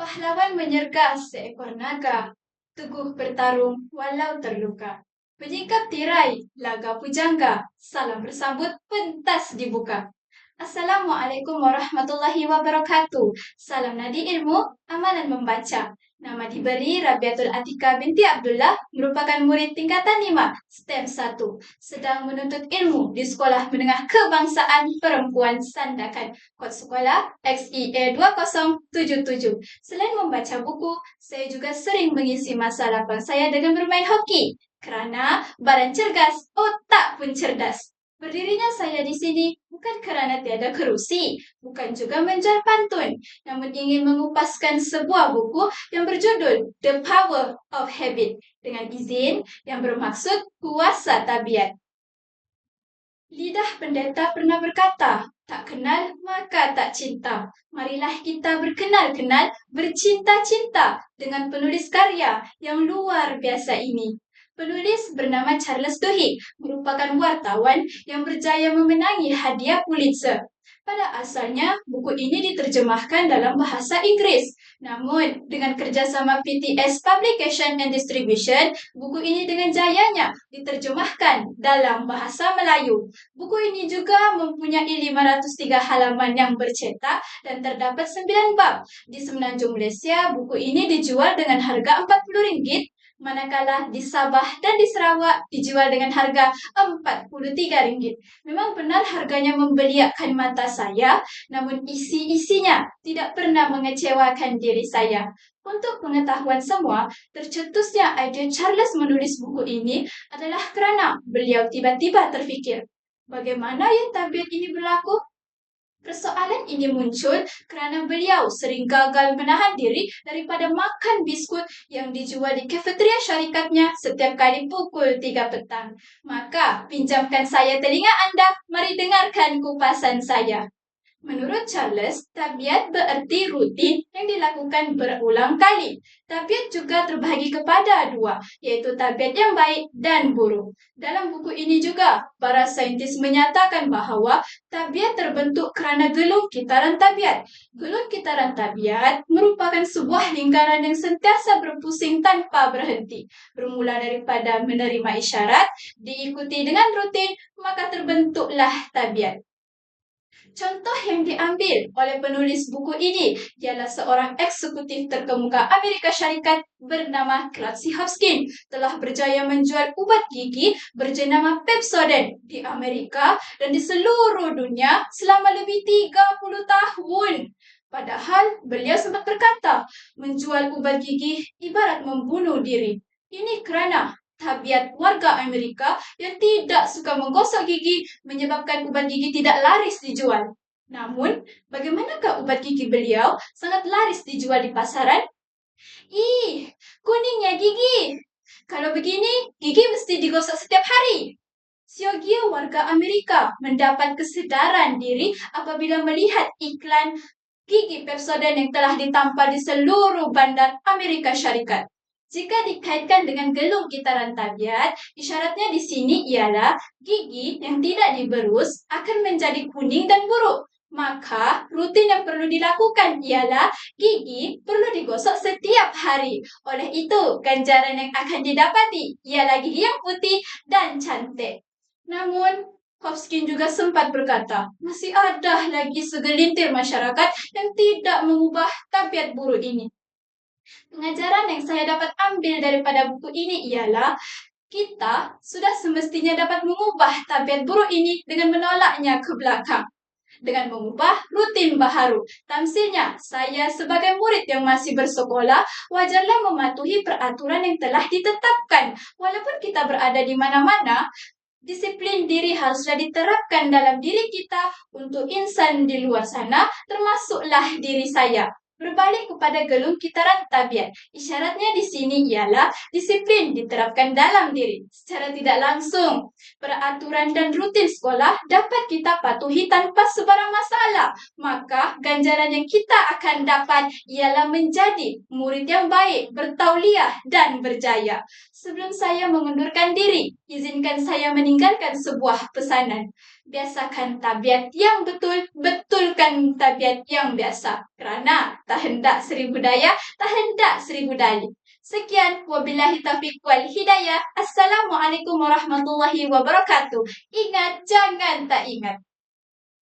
Pahlawan menyergah seekor naga, teguh bertarung walau terluka. Penyingkap tirai, laga pujangga, salam bersambut pentas dibuka. Assalamualaikum warahmatullahi wabarakatuh. Salam nadi ilmu, amalan membaca. Nama diberi Rabiatul Atika binti Abdullah, merupakan murid tingkatan 5, STEM 1. Sedang menuntut ilmu di Sekolah Menengah Kebangsaan Perempuan Sandakan. Kod sekolah XEA 2077. Selain membaca buku, saya juga sering mengisi masa lapang saya dengan bermain hoki. Kerana badan cergas, otak pun cerdas. Berdirinya saya di sini bukan kerana tiada kerusi, bukan juga menjual pantun, namun ingin mengupaskan sebuah buku yang berjudul The Power of Habit dengan izin yang bermaksud kuasa tabiat. Lidah pendeta pernah berkata, tak kenal maka tak cinta. Marilah kita berkenal-kenal, bercinta-cinta dengan penulis karya yang luar biasa ini. Penulis bernama Charles Duhigg merupakan wartawan yang berjaya memenangi hadiah Pulitzer. Pada asalnya, buku ini diterjemahkan dalam bahasa Inggris. Namun, dengan kerjasama PTS Publication and Distribution, buku ini dengan jayanya diterjemahkan dalam bahasa Melayu. Buku ini juga mempunyai 503 halaman yang bercetak dan terdapat 9 bab. Di Semenanjung Malaysia, buku ini dijual dengan harga RM40 manakala di Sabah dan di Sarawak dijual dengan harga RM43. Memang benar harganya membeliakan mata saya, namun isi-isinya tidak pernah mengecewakan diri saya. Untuk pengetahuan semua, tercetusnya ide Charles menulis buku ini adalah kerana beliau tiba-tiba terfikir, bagaimana ya tabiat ini berlaku? Persoalan ini muncul kerana beliau sering gagal menahan diri daripada makan biskut yang dijual di kafeteria syarikatnya setiap kali pukul 3 petang. Maka, pinjamkan saya telinga anda, mari dengarkan kupasan saya. Menurut Charles, tabiat bererti rutin yang dilakukan berulang kali. Tabiat juga terbahagi kepada dua, yaitu tabiat yang baik dan buruk. Dalam buku ini juga, para saintis menyatakan bahawa tabiat terbentuk kerana gelung kitaran tabiat. Gelung kitaran tabiat merupakan sebuah lingkaran yang sentiasa berpusing tanpa berhenti. Bermula daripada menerima isyarat, diikuti dengan rutin, maka terbentuklah tabiat. Contoh yang diambil oleh penulis buku ini ialah seorang eksekutif terkemuka Amerika Syarikat bernama Clancy Hopkins telah berjaya menjual ubat gigi berjenama Pepsodent di Amerika dan di seluruh dunia selama lebih 30 tahun. Padahal beliau sempat berkata, menjual ubat gigi ibarat membunuh diri. Ini kerana tabiat warga Amerika yang tidak suka menggosok gigi menyebabkan ubat gigi tidak laris dijual. Namun, bagaimanakah ubat gigi beliau sangat laris dijual di pasaran? Ih, kuningnya gigi. Kalau begini, gigi mesti digosok setiap hari. Siogia warga Amerika mendapat kesedaran diri apabila melihat iklan gigi Pepsodent yang telah ditampal di seluruh bandar Amerika Syarikat. Jika dikaitkan dengan gelung kitaran tabiat, isyaratnya di sini ialah gigi yang tidak diberus akan menjadi kuning dan buruk. Maka, rutin yang perlu dilakukan ialah gigi perlu digosok setiap hari. Oleh itu, ganjaran yang akan didapati ialah gigi yang putih dan cantik. Namun, Hopkins juga sempat berkata, masih ada lagi segelintir masyarakat yang tidak mengubah tabiat buruk ini. Pengajaran yang saya dapat ambil daripada buku ini ialah kita sudah semestinya dapat mengubah tabiat buruk ini dengan menolaknya ke belakang. Dengan mengubah rutin baharu. Tamsilnya, saya sebagai murid yang masih bersekolah, wajarlah mematuhi peraturan yang telah ditetapkan. Walaupun kita berada di mana-mana, disiplin diri haruslah diterapkan dalam diri kita untuk insan di luar sana, termasuklah diri saya. Berbalik kepada gelung kitaran tabiat. Isyaratnya di sini ialah disiplin diterapkan dalam diri secara tidak langsung. Peraturan dan rutin sekolah dapat kita patuhi tanpa sebarang masalah. Maka ganjaran yang kita akan dapat ialah menjadi murid yang baik, bertauliah dan berjaya. Sebelum saya mengundurkan diri, izinkan saya meninggalkan sebuah pesanan. Biasakan tabiat yang betul, betulkan tabiat yang biasa. Kerana tak hendak seribu daya, tak hendak seribu dalih. Sekian, wabillahi taufiq wal hidayah. Assalamualaikum warahmatullahi wabarakatuh. Ingat, jangan tak ingat.